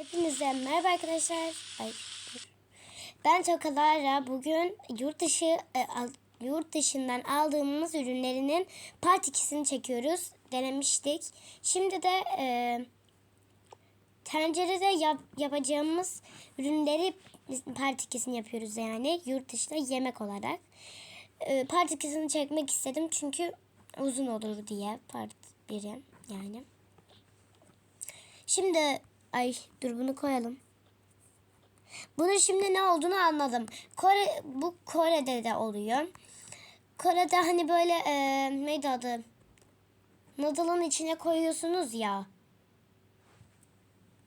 Hepinize merhaba arkadaşlar. Ay. Ben Tokalara bugün yurt dışı e, yurt dışından aldığımız ürünlerinin part 2'sini çekiyoruz. Denemiştik. Şimdi de e, tencerede yap, yapacağımız ürünleri part 2'sini yapıyoruz yani yurt dışında yemek olarak. E, part 2'sini çekmek istedim çünkü uzun olur diye part 1'i yani. Şimdi ay dur bunu koyalım. Bunun şimdi ne olduğunu anladım. Kore bu Kore'de de oluyor. Kore'de hani böyle e, neydi adı? Noodle'ın içine koyuyorsunuz ya.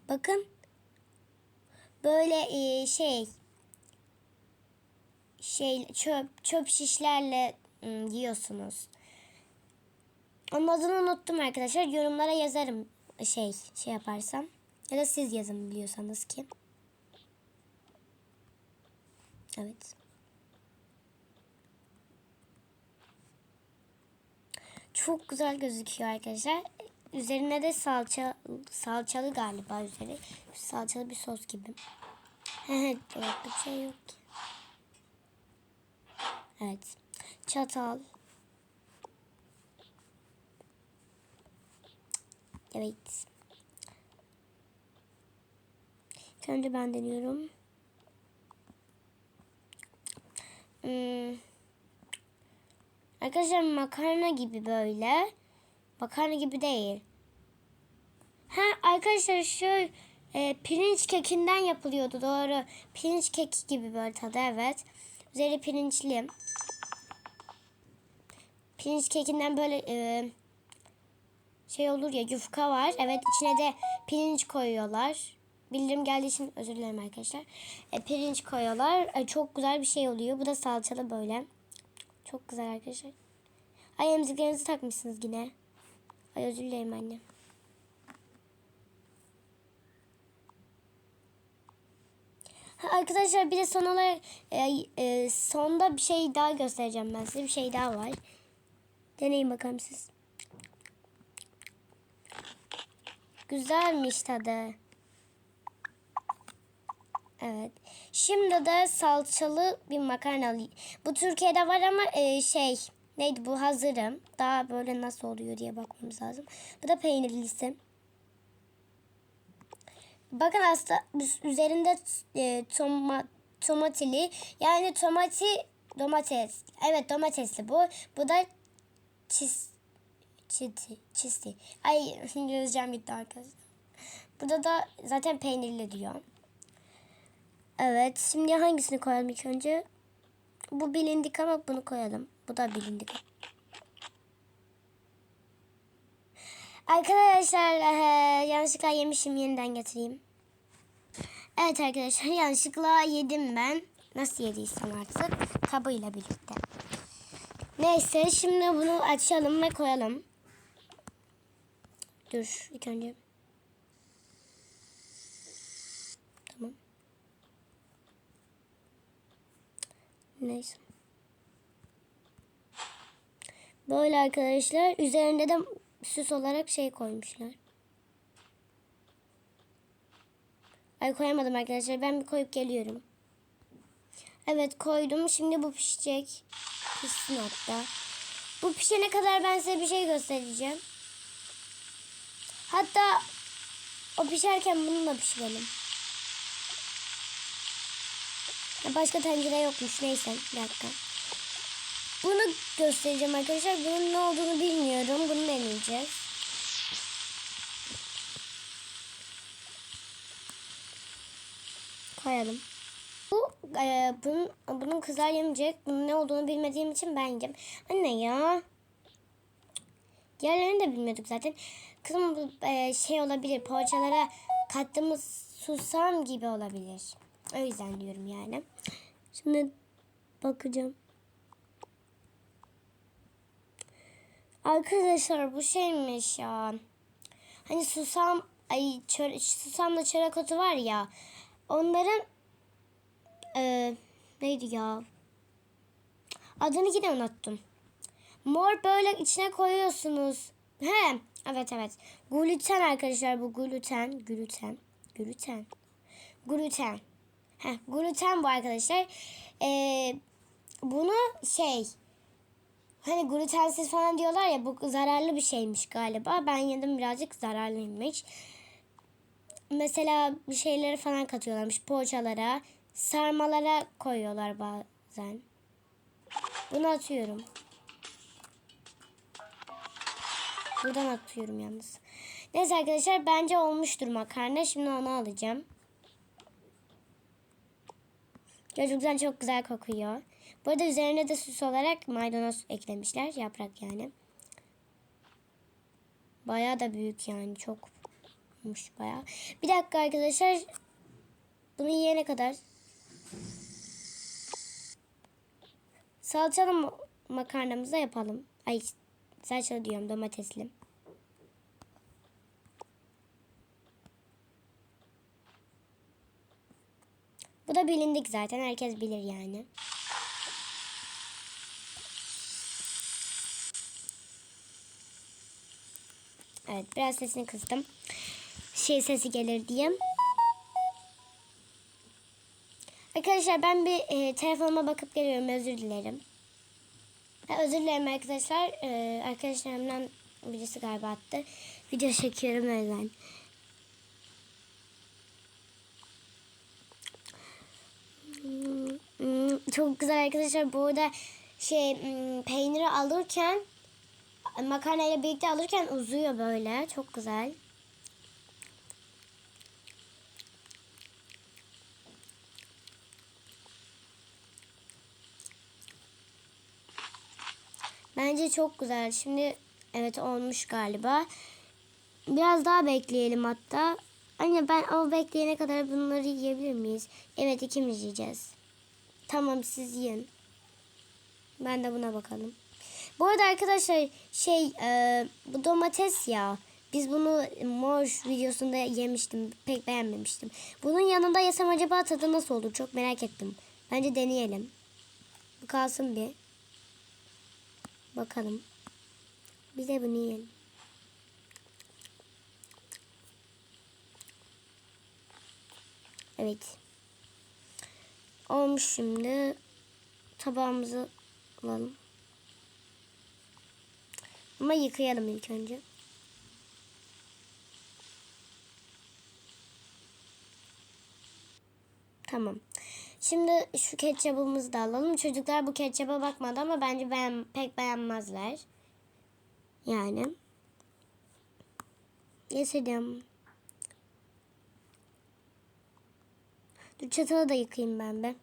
Bakın. Böyle e, şey şey çöp çöp şişlerle ım, yiyorsunuz. Onun adını unuttum arkadaşlar. Yorumlara yazarım şey şey yaparsam. Ya da siz yazın biliyorsanız ki. Evet. Çok güzel gözüküyor arkadaşlar. Üzerine de salça salçalı galiba üzeri. Salçalı bir sos gibi. Evet, bir şey yok ki. Evet. Çatal. Evet. İlk Önce ben deniyorum. Hmm. Arkadaşlar makarna gibi böyle. Makarna gibi değil. Ha arkadaşlar şu e, pirinç kekinden yapılıyordu doğru. Pirinç keki gibi böyle tadı evet. Üzeri pirinçli. Pirinç kekinden böyle e, şey olur ya yufka var. Evet içine de pirinç koyuyorlar. Bildirim geldiği için özür dilerim arkadaşlar. E, pirinç koyuyorlar. E, çok güzel bir şey oluyor. Bu da salçalı böyle. Çok güzel arkadaşlar. Ay emziklerinizi takmışsınız yine. Ay özür dilerim anne. Arkadaşlar bir de son olarak e, e, sonda bir şey daha göstereceğim ben size. Bir şey daha var. Deneyin bakalım siz. Güzelmiş tadı. Evet. Şimdi de salçalı bir makarna. Bu Türkiye'de var ama e, şey neydi bu hazırım. Daha böyle nasıl oluyor diye bakmamız lazım. Bu da peynirlisi. Bakın üz- üzerinde e, toma, tomatili yani tomati domates. Evet domatesli bu. Bu da çiz çiti çisti. Ay İngilizcem gitti arkadaşlar. Burada da zaten peynirli diyor. Evet. Şimdi hangisini koyalım ilk önce? Bu bilindik ama bunu koyalım. Bu da bilindik. Arkadaşlar eee, yanlışlıkla yemişim yeniden getireyim. Evet arkadaşlar yanlışlıkla yedim ben. Nasıl yediysem artık kabıyla birlikte. Neyse şimdi bunu açalım ve koyalım. Dur ilk önce. Tamam. Neyse. Böyle arkadaşlar. Üzerinde de süs olarak şey koymuşlar. Ay koyamadım arkadaşlar. Ben bir koyup geliyorum. Evet koydum. Şimdi bu pişecek. Pişsin hatta. Bu pişene kadar ben size bir şey göstereceğim. Hatta o pişerken bununla pişirelim. Ya Başka tencere yokmuş. Neyse bir dakika. Bunu göstereceğim arkadaşlar. Bunun ne olduğunu bilmiyorum. Bunu deneyeceğiz. Koyalım. Bu e, bunun, bunun kızlar yemeyecek. Bunun ne olduğunu bilmediğim için ben yiyeceğim. Anne ya. Diğerlerini de bilmiyorduk zaten. Kızım e, şey olabilir. Poğaçalara kattığımız susam gibi olabilir. O yüzden diyorum yani. Şimdi bakacağım. Arkadaşlar bu şeymiş ya. Hani susam ay çöre, susamla çörek otu var ya. Onların e, neydi ya? Adını yine unuttum. Mor böyle içine koyuyorsunuz. He, evet evet. Gluten arkadaşlar bu gluten, gluten. Gluten. Gluten. Heh, gluten bu arkadaşlar. Ee, bunu şey hani glutensiz falan diyorlar ya bu zararlı bir şeymiş galiba. Ben yedim birazcık zararlıymış. Mesela bir şeyleri falan katıyorlarmış poğaçalara, sarmalara koyuyorlar bazen. Bunu atıyorum. Buradan atıyorum yalnız. Neyse arkadaşlar bence olmuştur makarna. Şimdi onu alacağım. Çocuktan çok güzel kokuyor. Bu arada üzerine de süs olarak maydanoz eklemişler. Yaprak yani. Bayağı da büyük yani. Çokmuş bayağı. Bir dakika arkadaşlar. Bunu yiyene kadar. Salçalı ma- makarnamızı yapalım. Ay salçalı diyorum domatesli. Bu da bilindik zaten. Herkes bilir yani. Evet biraz sesini kıstım. Şey sesi gelir diye. Arkadaşlar ben bir e, telefonuma bakıp geliyorum. Özür dilerim. Ha, özür dilerim arkadaşlar. E, arkadaşlarımdan birisi galiba attı. Video çekiyorum öyle. Hmm, Çok güzel arkadaşlar. Bu arada şey hmm, peyniri alırken makarnayla birlikte alırken uzuyor böyle. Çok güzel. Bence çok güzel. Şimdi evet olmuş galiba. Biraz daha bekleyelim hatta. Anne ben o bekleyene kadar bunları yiyebilir miyiz? Evet ikimiz yiyeceğiz. Tamam siz yiyin. Ben de buna bakalım. Bu arada arkadaşlar şey e, bu domates ya. Biz bunu mor videosunda yemiştim. Pek beğenmemiştim. Bunun yanında yesem acaba tadı nasıl olur? Çok merak ettim. Bence deneyelim. Bu kalsın bir. Bakalım. Bir de bunu yiyelim. Evet. Olmuş şimdi. Tabağımızı alalım. Ama yıkayalım ilk önce. Tamam. Şimdi şu ketçabımızı da alalım. Çocuklar bu ketçaba bakmadı ama bence beğen, pek beğenmezler. Yani. Yeselim. Dur çatalı da yıkayayım ben be.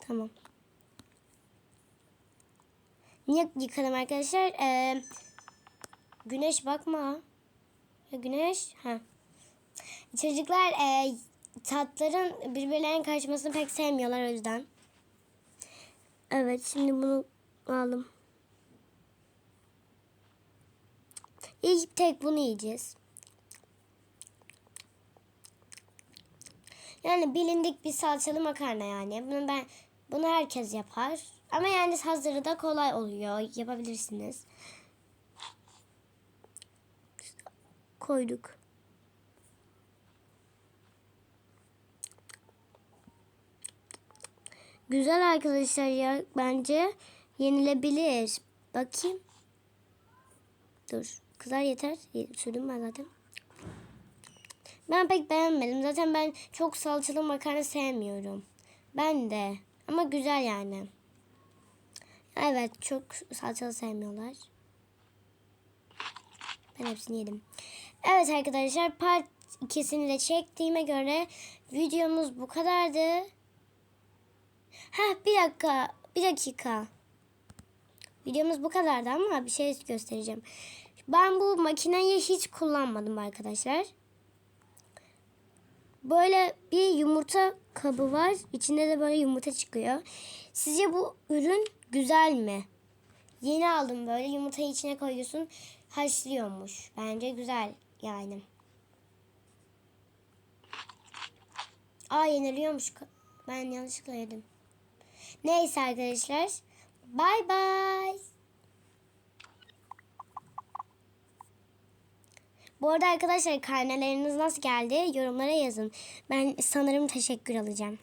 Tamam. Niye yıkadım arkadaşlar? Ee, güneş bakma. Güneş. Ha. Çocuklar e, tatların birbirlerinin karışmasını pek sevmiyorlar o yüzden. Evet şimdi bunu alalım. İlk tek bunu yiyeceğiz. Yani bilindik bir salçalı makarna yani. Bunu ben bunu herkes yapar. Ama yani hazırı da kolay oluyor. Yapabilirsiniz. Koyduk. Güzel arkadaşlar ya bence yenilebilir. Bakayım. Dur. Kızar yeter. Sürdüm ben zaten. Ben pek beğenmedim. Zaten ben çok salçalı makarna sevmiyorum. Ben de. Ama güzel yani. Evet çok salçalı sevmiyorlar. Ben hepsini yedim. Evet arkadaşlar part ikisini de çektiğime göre videomuz bu kadardı. Ha bir dakika. Bir dakika. Videomuz bu kadardı ama bir şey göstereceğim. Ben bu makineyi hiç kullanmadım arkadaşlar. Böyle bir yumurta kabı var. İçinde de böyle yumurta çıkıyor. Sizce bu ürün güzel mi? Yeni aldım böyle yumurtayı içine koyuyorsun. Haşlıyormuş. Bence güzel yani. Aa yeniliyormuş. Ben yanlışlıkla yedim. Neyse arkadaşlar. Bay bay. Bu arada arkadaşlar karneleriniz nasıl geldi? Yorumlara yazın. Ben sanırım teşekkür alacağım.